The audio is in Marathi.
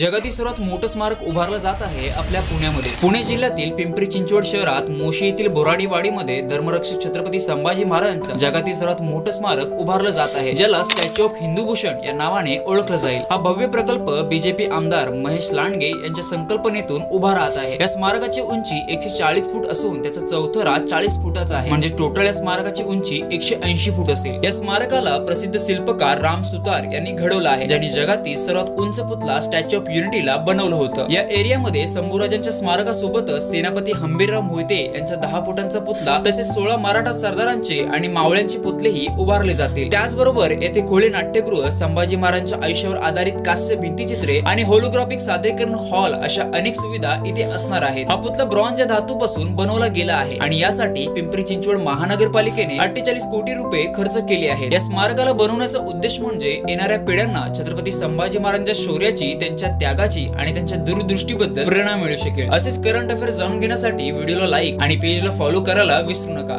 जगातील सर्वात मोठं स्मारक उभारलं जात आहे आपल्या पुण्यामध्ये. पुणे जिल्ह्यातील पिंपरी चिंचवड शहरात मोशी येथील बोराडीवाडीमध्ये धर्मरक्षक छत्रपती संभाजी महाराजांचं जगातील सर्वात मोठं स्मारक उभारलं जात आहे ज्याला स्टॅच्यू ऑफ हिंदू भूषण या नावाने ओळखलं जाईल. हा भव्य प्रकल्प बीजेपी आमदार महेश लांडगे यांच्या संकल्पनेतून उभा राहत आहे. या स्मारकाची उंची एकशे चाळीस फूट असून त्याचा चौथरा चाळीस फुटाचा आहे. म्हणजे टोटल या स्मारकाची उंची एकशे ऐंशी फूट असेल. या स्मारकाला प्रसिद्ध शिल्पकार राम सुतार यांनी घडवला आहे ज्यांनी जगातील सर्वात उंच पुतला स्टॅच्यू ऑफ युनिटीला बनवलं होतं. या एरियामध्ये शंभूराजांच्या स्मारकासोबतच सेनापती हंबीरराव मोहिते यांचा दहा फुटांचा पुतला तसेच सोळा मराठा सरदारांचे आणि मावळ्यांचे पुतलेही उभारले जातील. त्याचबरोबर येथे खोळे नाट्यगृह संभाजी महाराजांच्या आयुष्यावर आधारित कास्य भिंतीचित्रे आणि होलोग्राफिक सादरीकरण हॉल अशा अनेक सुविधा इथे असणार आहेत. हा पुतळा या धातूपासून बनवला गेला आहे आणि यासाठी पिंपरी चिंचवड महानगरपालिकेने अठ्ठेचाळीस कोटी रुपये खर्च केले आहेत. या स्मारकाला बनवण्याचा उद्देश म्हणजे येणाऱ्या पिढ्यांना छत्रपती संभाजी महाराजांच्या शौर्याची त्यांच्या त्यागाची आणि त्यांच्या दूरदृष्टीबद्दल प्रेरणा मिळू शकेल. असेच करंट अफेअर जाणून घेण्यासाठी व्हिडिओला लाईक आणि पेजला फॉलो करायला विसरू नका.